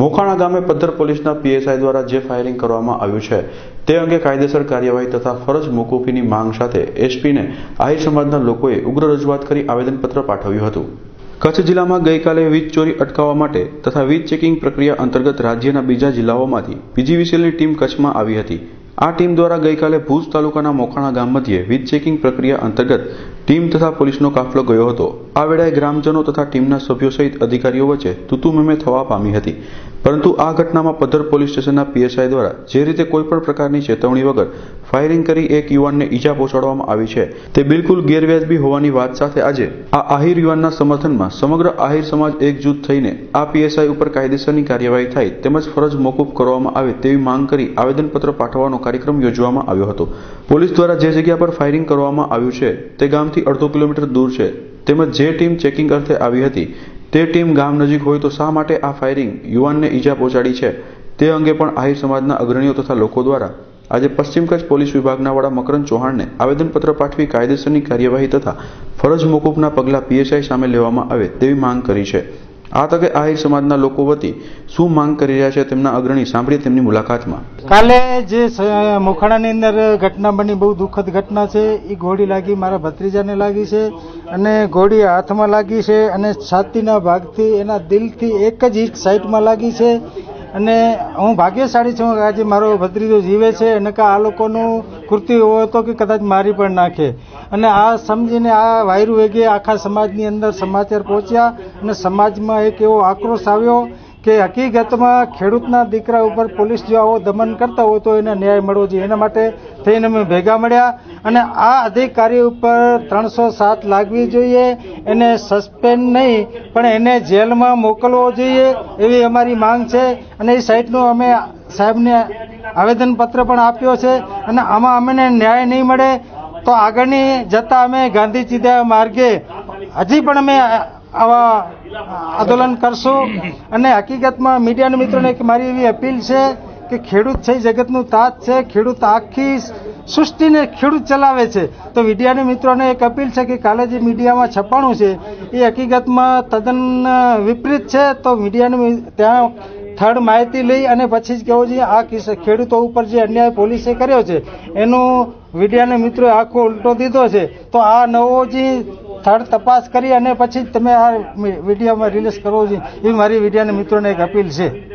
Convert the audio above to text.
મોખાણા ગામે પદ્ધર પોલીસના પીએસઆઈ દ્વારા જે ફાયરિંગ કરવામાં આવ્યું છે, તે અંગે કાયદેસર કાર્યવાહી તથા ફરજ મોકૂફીની માંગ સાથે એસપીને આહિર સમાજના લોકોએ ઉગ્ર રજૂઆત કરી આવેદનપત્ર પાઠવ્યું હતું. કચ્છ જિલ્લામાં ગઈકાલે વીજ ચોરી અટકાવવા માટે તથા વીજ ચેકિંગ પ્રક્રિયા અંતર્ગત રાજ્યના બીજા જિલ્લાઓમાંથી પીજીવીસીએલની ટીમ કચ્છમાં આવી હતી. આ ટીમ દ્વારા ગઈકાલે ભુજ તાલુકાના મોખાણા ગામ મધ્યે વીજ ચેકિંગ પ્રક્રિયા અંતર્ગત ટીમ તથા પોલીસનો કાફલો ગયો હતો. આ વેળાએ ગ્રામજનો તથા ટીમના સભ્યો સહિત અધિકારીઓ વચ્ચે તુતુમેમે થવા પામી હતી. પરંતુ આ ઘટનામાં પધર પોલીસ સ્ટેશનના પીએસઆઈ દ્વારા જે રીતે કોઈપણ પ્રકારની ચેતવણી વગર ફાયરિંગ કરી એક યુવાનને ઈજા પહોંચાડવામાં આવી છે, તે બિલકુલ ગેરવ્યાજબી હોવાની વાત સાથે આજે આ આહિર યુવાનના સમર્થનમાં સમગ્ર આહિર સમાજ એકજૂથ થઈને આ પીએસઆઈ ઉપર કાયદેસરની કાર્યવાહી થાય તેમજ ફરજ મોકૂફ કરવામાં આવે તેવી માંગ કરી આવેદનપત્ર પાઠવવાનો કાર્યક્રમ યોજવામાં આવ્યો હતો. પોલીસ દ્વારા જે જગ્યા પર ફાયરિંગ કરવામાં આવ્યું છે, તે ગામથી અડધો કિલોમીટર દૂર છે. તેમજ જે ટીમ ચેકિંગ અર્થે આવી હતી, તે ટીમ ગામ નજીક હોય તો શા માટે આ ફાયરિંગ યુવાનને ઈજા પહોંચાડી છે, તે અંગે પણ આહિર સમાજના અગ્રણીઓ તથા લોકો દ્વારા આજે પશ્ચિમ કચ્છ પોલીસ વિભાગના વડા મકરંદ ચૌહાણને આવેદનપત્ર પાઠવી કાયદેસરની કાર્યવાહી તથા ફરજ મોકૂફના પગલાં પીએસઆઈ સામે લેવામાં આવે તેવી માંગ કરી છે. આ તકે આહિર સમાજના લોકો વતી શું માંગ કરી રહ્યા છે તેમના અગ્રણી? સાંભળીએ તેમની મુલાકાતમાં. કાલે જે મોખાડાની અંદર ઘટના બની, બહુ દુઃખદ ઘટના છે એ ગોળી લાગી મારા ભત્રીજાને લાગી છે અને ગોળી હાથમાં લાગી છે અને છાતીના ભાગથી એના દિલથી એક જ સાઈડમાં લાગી છે. અને હું ભાગ્યશાળી છું આજે મારો ભત્રીજો જીવે છે અને કે આ લોકોનું કૃત્ય એવો હતો કે કદાચ મારી પણ નાખે. અને આ સમજીને આ વાયરુ વેગે આખા સમાજની અંદર સમાચાર પહોંચ્યા અને સમાજમાં એક એવો આક્રોશ આવ્યો કે હકીકતમાં ખેડૂતના દીકરા ઉપર પોલીસ જો આવો દમન કરતા હોય તો એને ન્યાય મળવો જોઈએ. એના માટે થઈને અમે ભેગા મળ્યા અને આ અધિકારી ઉપર ત્રણસો સાત લાગવી જોઈએ, એને સસ્પેન્ડ નહીં, પણ એને જેલમાં મોકલવો જોઈએ એવી અમારી માંગ છે. અને એ સાઈડનું અમે સાહેબને આવેદનપત્ર પણ આપ્યો છે અને આમાં અમને ન્યાય નહીં મળે તો આગળની જતા અમે ગાંધી ચીધા માર્ગે હજી પણ અમે આવા આંદોલન કરશું. અને હકીકતમાં મીડિયાના મિત્રોને એક મારી એવી અપીલ છે કે ખેડૂત છે, જગતનું તાજ છે, ખેડૂત આખી સૃષ્ટિને ખેડૂત ચલાવે છે. તો મીડિયાના મિત્રોને એક અપીલ છે કે કાલે જે મીડિયામાં છપાણું છે, એ હકીકતમાં તદ્દન વિપરીત છે. તો મીડિયાનું ત્યાં થર્ડ માહિતી લઈ અને પછી જ કહેવું જોઈએ આ કિસ્સા, ખેડૂતો ઉપર જે અન્યાય પોલીસે કર્યો છે, એનું મીડિયાના મિત્રોએ આખો ઉલટો દીધો છે. તો આ નવો જે થર્ડ તપાસ કરી અને પછી જ તમે આ વિડીયોમાં રિલીઝ કરવો જોઈએ એવી મારી વિડીયાના મિત્રોને એક અપીલ છે.